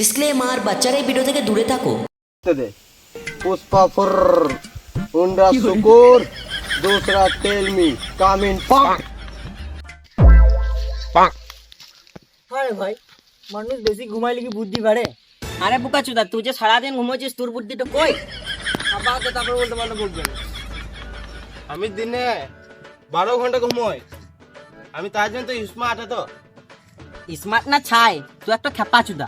Disclaimer বাচ্চারা এই video থেকে দূরে থাকো दे पुष्पा फुर हुंडा सुकूर दूसरा टेल मी काम इन पंक আরে ভাই মানুষ বেশি ঘুমাইলে কি বুদ্ধি বাড়ে আরে বুকা চুদা তুই যে সারাদিন ঘুমোচ্ছিস তোর বুদ্ধিটা কই আবার তো তারপর বলতে পারলে বুঝবে না আমি দিনে বারো ঘন্টা ঘুমোই আমি তার জন্য তো স্মার্ট তো স্মার্ট না ছাই তুই একটা খেপা চুদা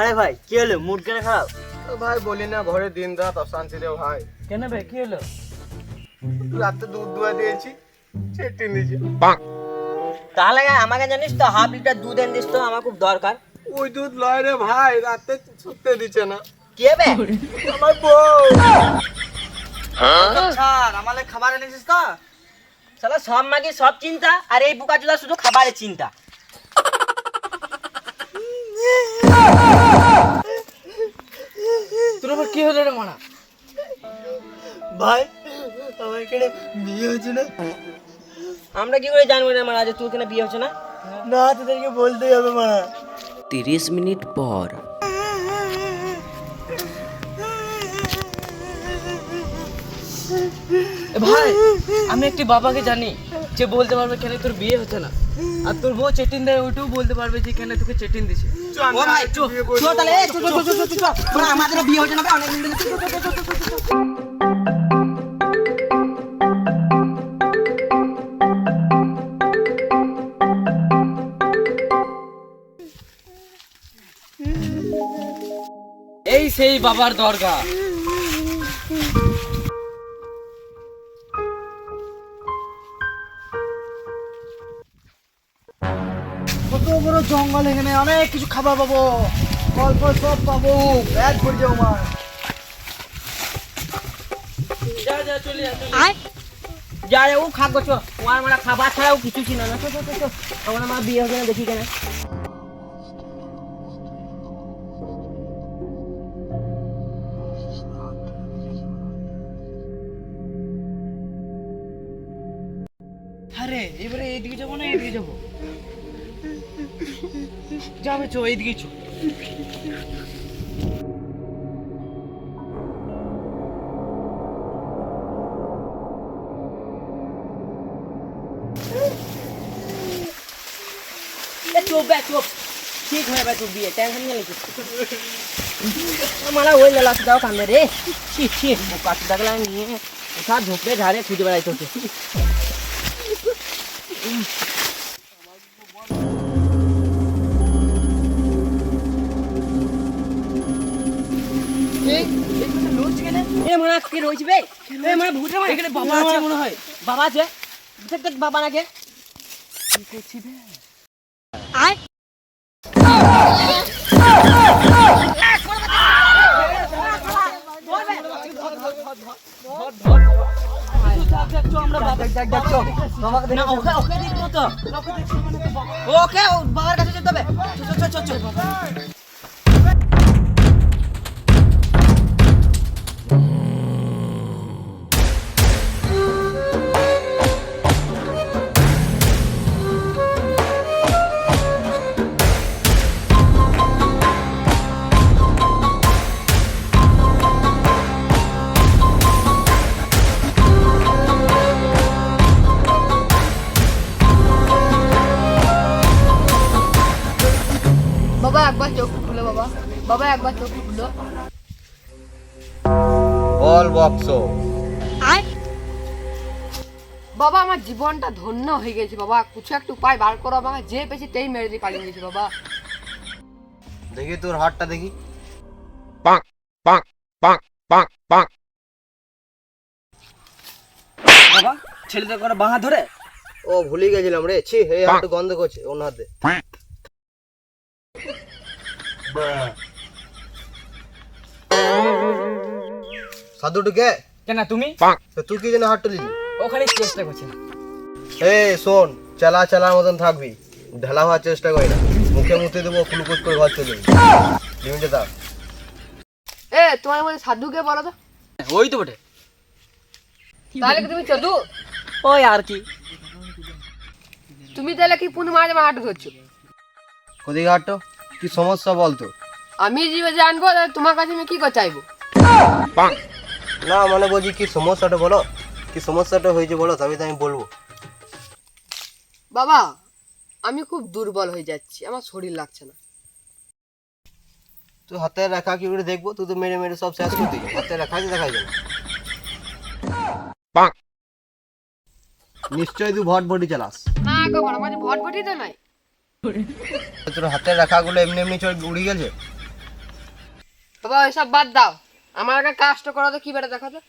আরে ভাই কি হলো? মুড কেন খারাপ? ভাই বলি না ঘরে দিন রাত অশান্তি রে ভাই। কেন ভাই কি হলো? রাতে দুধ দুয়া দিয়েছি ছেটে নিয়েছি। তাহলে আমাকে জানিস তো হাফ লিটার দুধ এনে দিস তো আমার খুব দরকার। ওই দুধ লয় রে ভাই রাতে ছুটতে দিচ্ছে না। কে বে আমার বউ। আচ্ছা, স্যার আমাদের খাবার এনেছিস তো? শালা সব মাগি সব চিন্তা আর এই বুকাচুদা শুধু খাবারের চিন্তা। তোর আবার কি হলো রে মানা ভাই আমার এখানে বিয়ে হচ্ছে না? আমরা কি করে জানব না মারা যে তোর এখানে বিয়ে হচ্ছে না? না তোদেরকে বলতেই হবে মারা। তিরিশ মিনিট পর। ভাই আমি একটি বাবাকে জানি যে বলতে পারবে কেন তোর বিয়ে হচ্ছে না। আর তোর বউ চেটিন দেয় ওইটাও বলতে পারবে যে কেন তোকে চেটিন দিছে। ও ভাই চো চো তাহলে চো চো চো চো চো চো তোরা আমাদেরও বিয়ে না অনেক দিন ধরে। এই সেই বাবার দরগা বড় জঙ্গল এখানে অনেক কিছু খাবার পাবো। ফল ফল সব পাবো। ব্যাগ পড়ে যাও আমার। যা যা চলে যা চলে আয়। যা যা ও খাব চো। তোমার খাবার ছাড়াও কিছু ছিল না। চো চো চো, চো। আমার আমার বিয়ে হবে না দেখি কেন। আরে এবারে এইদিকে যাব না এইদিকে যাব? যাবে চো এইদিকে চো এ চুপ বে চুপ ঠিক হয়ে যাবে তোর বিয়ে টেনশন নিয়ে লিখিস আমার ওই লেলা দাও কান্দে রে ছি ছি বোকা দাগলা নিয়ে কোথা ঝোপড়ে ঝাড়ে খুঁজে বেড়াই তোকে এ মনে হয় কি রয়েছে বে। এ মনে এখানে বাবা আছে মনে হয়। বাবা আছে? দেখ দেখ বাবা নাকি ওকে ওকে দেখব তো ওকে বাবার কাছে যেতে হবে। একবার চোখ খুলো বাবা। বাবা একবার চোখ খুলো বল বক্স। বাবা আমার জীবনটা ধন্য হয়ে গেছে বাবা। কিছু একটা উপায় বার করো আমাকে যে পেয়েছে তেই মেরে দিয়ে পালিয়ে গেছে বাবা। দেখি তোর হাতটা দেখি। বাবা ছেলেটা করে বাহা ধরে? ও ভুলে গেছিলাম রে। ছি এই হাতটা গন্ধ করছে ওর হাতে। সাধুটুকে কেন তুমি? তুই কি জন্য হাত তুলিলি? ওখানে চেষ্টা করছি। এ শোন চালা চালার মতন থাকবি। ঢালা হওয়ার চেষ্টা করি না। মুখে মুখে দেবো কুলকুচ করে ঘর চলে যাবি। লিমিটে থাক এ তোমার মধ্যে সাধুকে বলো তো? ওই তো বটে। তাহলে কি তুমি চদু? ওই আর কি। তুমি তাহলে কি পুনি মাঝে হাঁটু ধরছো? কোদিকে হাঁটো কি সমস্যা বলতো? আমি যে জানব তোমার কাছে আমি কি করে চাইব? না মানে বলছি কি সমস্যাটা বলো? কি সমস্যাটা হয়েছে বলো তবে তো আমি বলব। বাবা আমি খুব দুর্বল হয়ে যাচ্ছি আমার শরীর লাগছে না। তুই হাতে রাখা কি করে দেখব? তুই তো মেরে মেরে সব শেষ করে দিবি। হাতে রাখা দেখাই যাবে নিশ্চয়ই তুই ভট ভটি চালাস। না গো বড় মাঝে ভটভটি তো নাই। তোর হাতের রাখাগুলো এমনি এমনি চল উড়ে গেছে? বাবা ওইসব বাদ দাও। আমার আগে কাজটা করো তো কি বেটা দেখো তো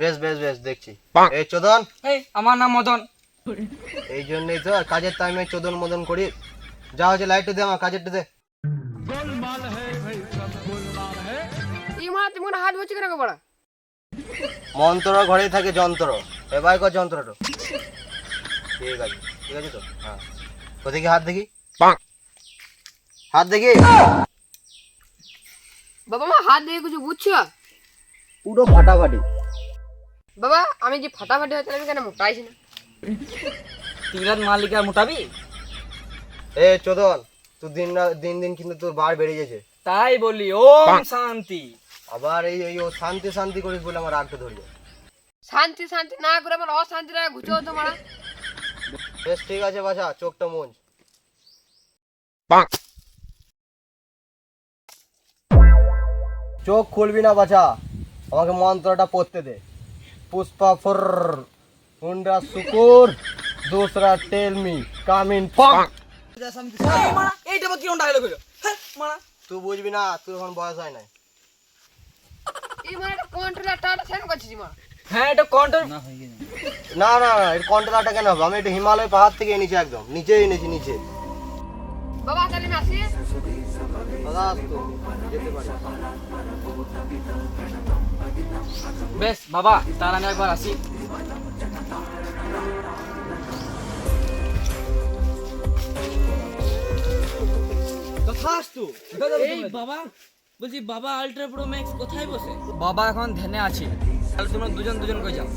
বেশ বেশ বেশ দেখছি। এই চোদন? এই আমার নাম মদন। এই জন্যই তো কাজের টাইমে চোদন মদন করি। যা হচ্ছে লাইটটা দে আমার কাজেরটা দে। তুমি হাত কেন বড়া? মন্ত্র ঘরেই থাকে যন্ত্র। এবার কর যন্ত্রটা। ঠিক আছে ঠিক আছে তো? হ্যাঁ। কোথায় হাত দেখি। হাত দেখি। বাবা মা হাত দিয়ে কিছু বুঝছ? পুরো ফাটাফাটি। বাবা আমি যে ফাটাফাটি হচ্ছে আমি কেন মোটাইছি না? তুই রাত মালিকা মোটাবি? এ চোদন তুই দিন দিন দিন কিন্তু তোর বার বেড়ে গেছে। তাই বলি ওম শান্তি। আবার এই এই ও শান্তি শান্তি করিস বলে আমার রাগটা ধরবে শান্তি শান্তি না করে আমার অশান্তি লাগে ঘুচো তো মারা। বেশ ঠিক আছে বাছা চোখটা মুঞ্জ চোখ খুলবি না বাছা আমাকে মন্ত্রটা পড়তে দে। পুষ্পা ফর হুন্ডা শুকুর দোসরা টেল মি কাম ইন এইটা তুই বুঝবি না তুই এখন বয়স হয় নাই। হ্যাঁ এটা কন্ট্রোল না হয়ে গেছে। না না না এর কন্ট্রোলারটা কেন হবে? আমি এটা হিমালয় পাহাড় থেকে এনেছি একদম। নিচে এনেছি নিচে বাবা তাহলে আসি? দাদা তো। যেতে পারি। বেশ বাবা তার আমি একবার আসি। এই বাবা বলছি বাবা আল্ট্রা প্রো ম্যাক্স কোথায় বসে? বাবা এখন ধ্যানে আছে। তাহলে তোমরা দুজন দুজন করে যাও।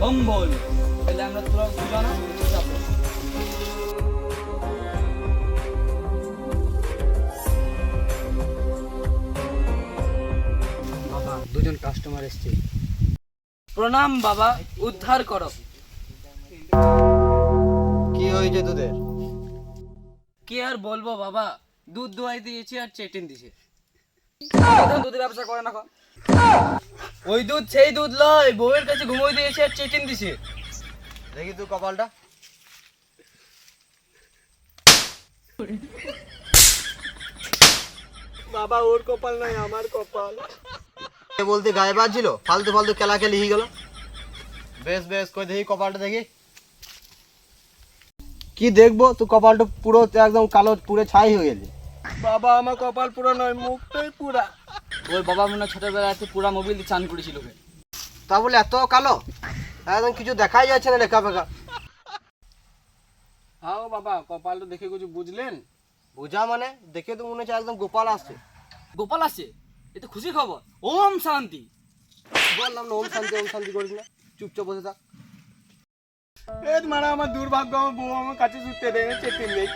বম বল তাহলে আমরা তোরা দুজন যাব বাবা দুজন কাস্টমার এসছে। প্রণাম বাবা উদ্ধার করো। কি হয়েছে তোদের? কি আর বলব বাবা? দুধ দোয়াই দিয়েছে আর চেটিন দিছে। দুধের ব্যবসা করে না ওই দুধ সেই দুধ লয় বউয়ের কাছে ঘুমোই দিয়েছে আর চেটিন দিছে। দেখি তুই কপালটা। বাবা ওর কপাল নয় আমার কপাল। বলতে গায়ে বাজছিল ফালতু ফালতু খেলা খেলি হয়ে গেল। বেশ বেশ কই দেখি কপালটা দেখি। কি দেখব? তো কপালটা পুরো একদম কালো পুরো ছাই হয়ে গেলি বাবা আমার কপাল পুরো নয় মুখটাই পুরা। ওর বাবা মনে ছোটবেলাতে পুরা মোবিল দিয়ে চান করেছিল ওকে। তা বলে এত কালো? একদম কিছু দেখাই যাচ্ছে না লেখা ফেখা হাও বাবা কপালটা দেখে কিছু বুঝলেন? বোঝা মানে? দেখে তো মনে হচ্ছে একদম গোপাল আসছে। গোপাল আসছে? এ তো খুশি খবর? ওম শান্তি। বললাম না ওম শান্তি ওম শান্তি করিস না। চুপচাপ বসে থাক। এ মারা আমার দুর্ভাগ্য আমার বউ আমার কাছে শুতে দেয় না চেপে নেই।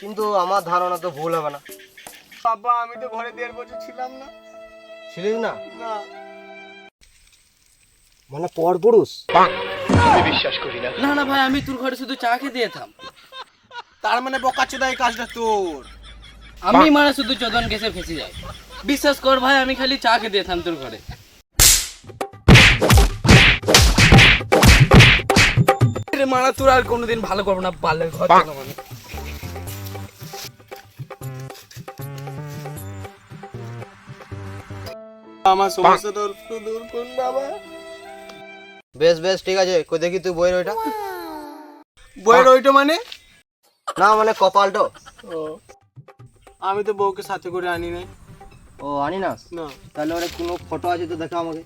কিন্তু আমার ধারণা তো ভুল হবে না। বাবা আমি তো ঘরে দেড় বছর ছিলাম না। ছিলিস না? না। মানে পর পুরুষ না। না ভাই আমি তোর ঘরে শুধু চা খেতে যেতাম তার মানে বকাচোদা এই কাজটা তোর। আমি মানে শুধু চোদন গেছে ফেসে যাই। বিশ্বাস কর ভাই আমি খালি চা খেতে যেতাম তোর ঘরে। রে মারা তোর আর কোনোদিন ভালো করব না বালের ঘর মানে। আমার সমস্যাটা একটু দূর করুন বাবা? বেশ বেশ ঠিক আছে কই দেখি তুই বইয়ের ওইটা। বইয়ের ওইটা মানে? না মানে কপালটো। ও। আমি তো বউকে সাথে করে আনি নাই। ও আনি না। না তাহলে ওর কোনো ফটো আছে তো দেখা আমাকে।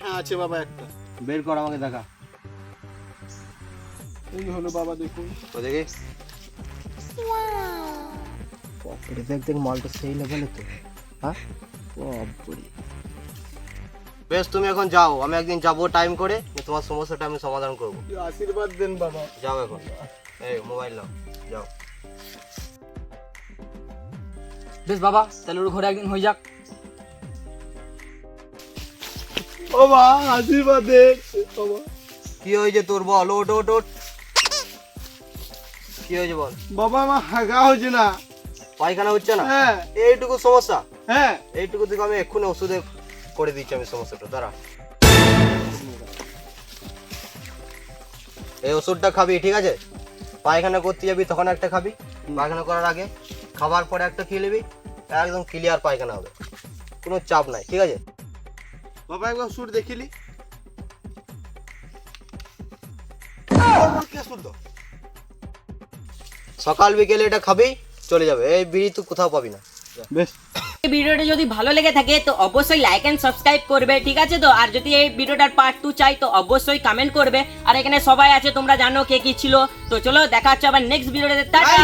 হ্যাঁ আছে বাবা একটা। বের কর আমাকে দেখা। এই হলো বাবা দেখুন। ও দেখি দেখ দেখ মালটা সেই লেভেলে তো। হ্যাঁ? বাপরে। বেশ তুমি এখন যাও। আমি একদিন যাব টাইম করে তোমার সমস্যাটা আমি সমাধান করব। আশীর্বাদ দেন বাবা। যাও এখন। এই মোবাইল নাও। যাও। বেশ বাবা তাহলে ওর ঘরে একদিন হয়ে যাক। ও মা আশীর্বাদ দেন। কি হয়েছে তোর বল? ওট ওট ওট কি হয়েছে বল? বাবা আমার হাগা হচ্ছে না। পায়খানা হচ্ছে না? হ্যাঁ। এইটুকু সমস্যা? হ্যাঁ। এইটুকু থেকে আমি এক্ষুনি ওষুধে করে দিচ্ছি আমি সমস্যাটা। দাঁড়া। এই ওষুধটা খাবি ঠিক আছে? পায়খানা করতে যাবি তখন একটা খাবি। পায়খানা করার আগে খাবার পরে একটা খেয়ে নিবি একদম ক্লিয়ার পায়খানা হবে। কোনো চাপ নাই ঠিক আছে? বাবা একবার সুর দেখিলি সকাল বিকেলে এটা খাবি চলে যাবে এই বিড়ি তুই কোথাও পাবি না বেশ এই ভিডিওটা যদি ভালো লেগে থাকে তো অবশ্যই লাইক এন্ড সাবস্ক্রাইব করবে ঠিক আছে তো আর যদি এই ভিডিওটার পার্ট টু চাই তো অবশ্যই কমেন্ট করবে আর এখানে সবাই আছে তোমরা জানো কে কি ছিল তো চলো দেখা হচ্ছে আবার নেক্সট ভিডিওতে টাটা